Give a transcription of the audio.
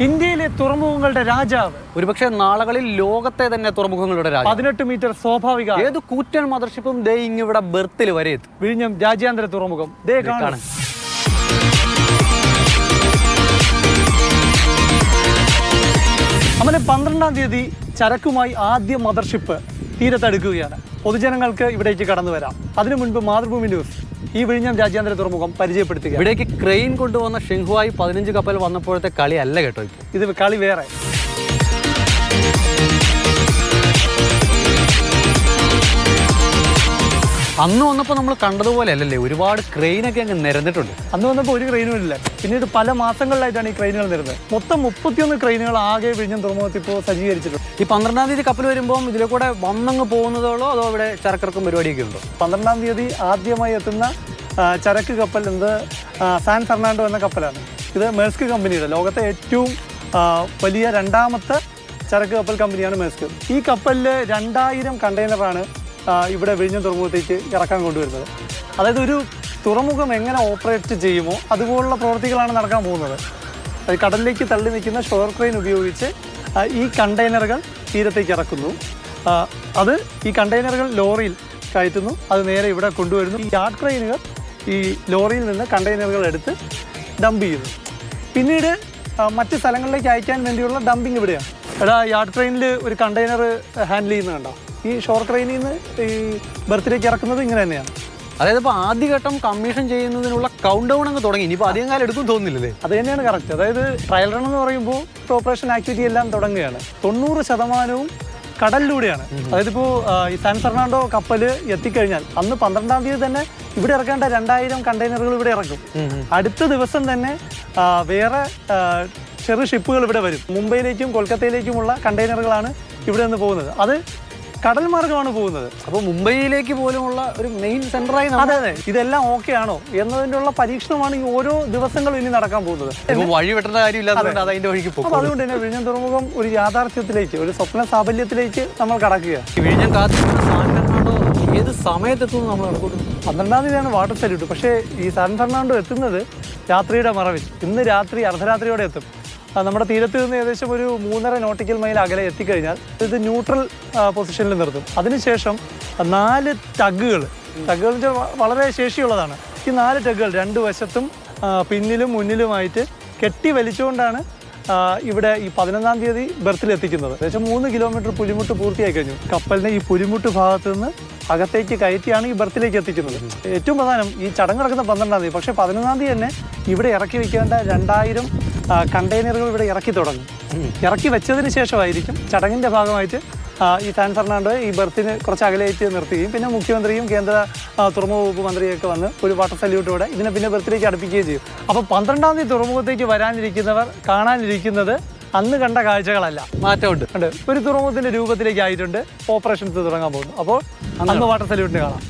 ഇന്ത്യയിലെ തുറമുഖങ്ങളുടെ രാജാവ്. ഒരുപക്ഷെ നാളുകളിൽ ലോകത്തെ തന്നെ തുറമുഖങ്ങളുടെ രാജാവ്. പതിനെട്ട് മീറ്റർ സ്വാഭാവിക. ഏത് കൂറ്റൻ മദർഷിപ്പും ദേ ഇങ്ങിവിടെ ബെർത്തിൽ വരെ എത്തും. വിഴിഞ്ഞം രാജ്യാന്തര തുറമുഖം. ദേ കാണാൻ അങ്ങനെ അമലെ പന്ത്രണ്ടാം തീയതി ചരക്കുമായി ആദ്യ മദർഷിപ്പ് തീരത്തടുക്കുകയാണ് പൊതുജനങ്ങൾക്ക് ഇവിടേക്ക് കടന്നു വരാം. അതിനു മുൻപ് മാതൃഭൂമി ന്യൂസ്. ഈ വിഴിഞ്ഞം രാജ്യാന്തര തുറമുഖം പരിചയപ്പെടുത്തുക. ഇവിടേക്ക് ക്രെയിൻ കൊണ്ടുവന്ന ഷിംഹുവായി പതിനഞ്ച് കപ്പൽ വന്നപ്പോഴത്തെ കളി അല്ല കേട്ടോ ഇത് കളി വേറെ. അന്ന് വന്നപ്പോൾ നമ്മൾ കണ്ടതുപോലെ അല്ലല്ലേ ഒരുപാട് ക്രെയിനൊക്കെ അങ്ങ് നിരന്നിട്ടുണ്ട്. അന്ന് വന്നപ്പോൾ ഒരു ക്രെയിനും ഇല്ല. പിന്നീട് പല മാസങ്ങളിലായിട്ടാണ് ഈ ക്രെയിനുകൾ നിരുന്നത്. മൊത്തം മുപ്പത്തിയൊന്ന് ക്രെയിനുകൾ ആകെ വിഴിഞ്ഞം തുറമുഖത്ത് ഇപ്പോൾ സജ്ജീകരിച്ചിട്ടുണ്ട്. ഈ പന്ത്രണ്ടാം തീയതി കപ്പൽ വരുമ്പോൾ ഇതിലെ കൂടെ വന്നങ്ങ് പോകുന്നതോളോ അതോ ഇവിടെ ചരക്കിറക്കും പരിപാടിയൊക്കെ ഉണ്ടോ? പന്ത്രണ്ടാം തീയതി ആദ്യമായി എത്തുന്ന ചരക്ക് കപ്പൽ എന്നത് സാൻ ഫെർണാണ്ടോ എന്ന കപ്പലാണ്. ഇത് മേഴ്സ്ക് കമ്പനിയുടെ ലോകത്തെ ഏറ്റവും വലിയ രണ്ടാമത്തെ ചരക്ക് കപ്പൽ കമ്പനിയാണ് മെസ്ക് ഈ കപ്പലിൽ രണ്ടായിരം കണ്ടെയ്നറാണ് ഇവിടെ വിഴിഞ്ഞം തുറമുഖത്തേക്ക് ഇറക്കാൻ കൊണ്ടുവരുന്നത്. അതായത് ഒരു തുറമുഖം എങ്ങനെ ഓപ്പറേറ്റ് ചെയ്യുമോ അതുപോലുള്ള പ്രവൃത്തികളാണ് നടക്കാൻ പോകുന്നത്. കടലിലേക്ക് തള്ളി നിൽക്കുന്ന ഷോർ ക്രെയിൻ ഉപയോഗിച്ച് ഈ കണ്ടെയ്നറുകൾ തീരത്തേക്ക് ഇറക്കുന്നു. അത് ഈ കണ്ടെയ്നറുകൾ ലോറിയിൽ കയറ്റുന്നു. അത് നേരെ ഇവിടെ കൊണ്ടുവരുന്നു. ഈ യാർഡ് ക്രെയിനുകൾ ഈ ലോറിയിൽ നിന്ന് കണ്ടെയ്നറുകൾ എടുത്ത് ഡംപ് ചെയ്യുന്നു. പിന്നീട് മറ്റ് സ്ഥലങ്ങളിലേക്ക് അയക്കാൻ വേണ്ടിയുള്ള ഡംപിങ് ഇവിടെയാണ്. എടാ യാർഡ് ട്രെയിനിൽ ഒരു കണ്ടെയ്നർ ഹാൻഡിൽ ചെയ്യുന്നത് കണ്ടോ? ഈ ഷോർ ട്രെയിനിൽ നിന്ന് ഈ ബർത്തിലേക്ക് ഇറക്കുന്നത് ഇങ്ങനെ തന്നെയാണ്. അതായത് ഇപ്പോൾ ആദ്യഘട്ടം കമ്മീഷൻ ചെയ്യുന്നതിനുള്ള കൗണ്ട് ഡൗൺ അങ്ങ് തുടങ്ങി. ഇനിയിപ്പോൾ അധികം കാലം എടുക്കും തോന്നുന്നില്ലേ? അത് തന്നെയാണ് കറക്റ്റ് അതായത് ട്രയൽ റൺ എന്ന് പറയുമ്പോൾ ഓപ്പറേഷൻ ആക്ടിവിറ്റി എല്ലാം തുടങ്ങുകയാണ്. തൊണ്ണൂറ് ശതമാനവും കടലിലൂടെയാണ്. അതായത് ഇപ്പോൾ ഈ സാൻ ഫെർണാണ്ടോ കപ്പൽ എത്തിക്കഴിഞ്ഞാൽ അന്ന് പന്ത്രണ്ടാം തീയതി തന്നെ ഇവിടെ ഇറക്കേണ്ട രണ്ടായിരം കണ്ടെയ്നറുകൾ ഇവിടെ ഇറക്കും. അടുത്ത ദിവസം തന്നെ വേറെ ചെറു ഷിപ്പുകൾ ഇവിടെ വരും. മുംബൈയിലേക്കും കൊൽക്കത്തയിലേക്കുമുള്ള കണ്ടെയ്നറുകളാണ് ഇവിടെ നിന്ന് പോകുന്നത്. അത് കടൽ മാർഗമാണ് പോകുന്നത്. അപ്പോൾ മുംബൈയിലേക്ക് പോലുമുള്ള ഒരു മെയിൻ സെന്ററായി അതെ ഇതെല്ലാം ഓക്കെ ആണോ എന്നതിനുള്ള പരീക്ഷണമാണ് ഈ ഓരോ ദിവസങ്ങളും ഇനി നടക്കാൻ പോകുന്നത്. വഴി വെട്ടേണ്ട കാര്യമില്ലാത്തതുകൊണ്ട് അതിന്റെ വഴിക്ക് പോകും അതുകൊണ്ട് തന്നെ വിഴിഞ്ഞം തുറമുഖം ഒരു യാഥാർത്ഥ്യത്തിലേക്ക് ഒരു സ്വപ്ന സാഫല്യത്തിലേക്ക് നമ്മൾ കടക്കുക വിഴിഞ്ഞം കാത്തിരിക്കുന്ന സാൻ ഫെർണാണ്ടോ ഏത് സമയത്തെത്തുന്നു നമ്മൾ പന്ത്രണ്ടാം തീയതിയാണ് വാട്ടർ സല്യൂട്ട്. പക്ഷേ ഈ സാൻ ഫെർണാണ്ടോ എത്തുന്നത് രാത്രിയുടെ മറവിൽ. ഇന്ന് രാത്രി അർദ്ധരാത്രിയോടെ എത്തും. നമ്മുടെ തീരത്ത് നിന്ന് ഏകദേശം ഒരു മൂന്നര നോട്ടിക്കൽ മൈൽ അകലെ എത്തിക്കഴിഞ്ഞാൽ ഇത് ന്യൂട്രൽ പൊസിഷനിൽ നിർത്തും. അതിനുശേഷം നാല് ടഗുകൾ ടഗുകൾ വളരെ ശേഷിയുള്ളതാണ്. ഈ നാല് ടഗുകൾ രണ്ട് വശത്തും പിന്നിലും മുന്നിലുമായിട്ട് കെട്ടി വലിച്ചുകൊണ്ടാണ് ഇവിടെ ഈ പതിനൊന്നാം തീയതി ബർത്തിൽ എത്തിക്കുന്നത്. ഏകദേശം മൂന്ന് കിലോമീറ്റർ പുലിമുട്ട് പൂർത്തിയായി കഴിഞ്ഞു. കപ്പലിനെ ഈ പുലിമുട്ട് ഭാഗത്ത് നിന്ന് അകത്തേക്ക് കയറ്റിയാണ് ഈ ബർത്തിലേക്ക് എത്തിക്കുന്നത്. ഏറ്റവും പ്രധാനം ഈ ചടങ്ങ് നടക്കുന്ന പന്ത്രണ്ടാം തീയതി. പക്ഷേ പതിനൊന്നാം തീയതി തന്നെ ഇവിടെ ഇറക്കി വയ്ക്കേണ്ട രണ്ടായിരം കണ്ടെയ്നറുകൾ ഇവിടെ ഇറക്കി തുടങ്ങും. ഇറക്കി വെച്ചതിന് ശേഷമായിരിക്കും ചടങ്ങിന്റെ ഭാഗമായിട്ട് ഈ സാൻ ഫെർണാണ്ടോയെ ഈ ബർത്തിന് കുറച്ച് അകലേറ്റ് നിർത്തുകയും പിന്നെ മുഖ്യമന്ത്രിയും കേന്ദ്ര തുറമുഖ വകുപ്പ് മന്ത്രിയൊക്കെ വന്ന് ഒരു വാട്ടർ സല്യൂട്ടോടെ ഇതിനെ പിന്നെ ബർത്തിലേക്ക് അടുപ്പിക്കുകയും ചെയ്യും. അപ്പോൾ പന്ത്രണ്ടാം തീയതി തുറമുഖത്തേക്ക് വരാനിരിക്കുന്നവർ കാണാനിരിക്കുന്നത് അന്ന് കണ്ട കാഴ്ചകളല്ല. മാറ്റമുണ്ട്. ഉണ്ട്. ഒരു തുറമുഖത്തിന്റെ രൂപത്തിലേക്ക് ആയിട്ടുണ്ട്. ഓപ്പറേഷൻസ് തുടങ്ങാൻ പോകുന്നു. അപ്പോൾ അന്ന് വാട്ടർ സല്യൂട്ടിന് കാണാം.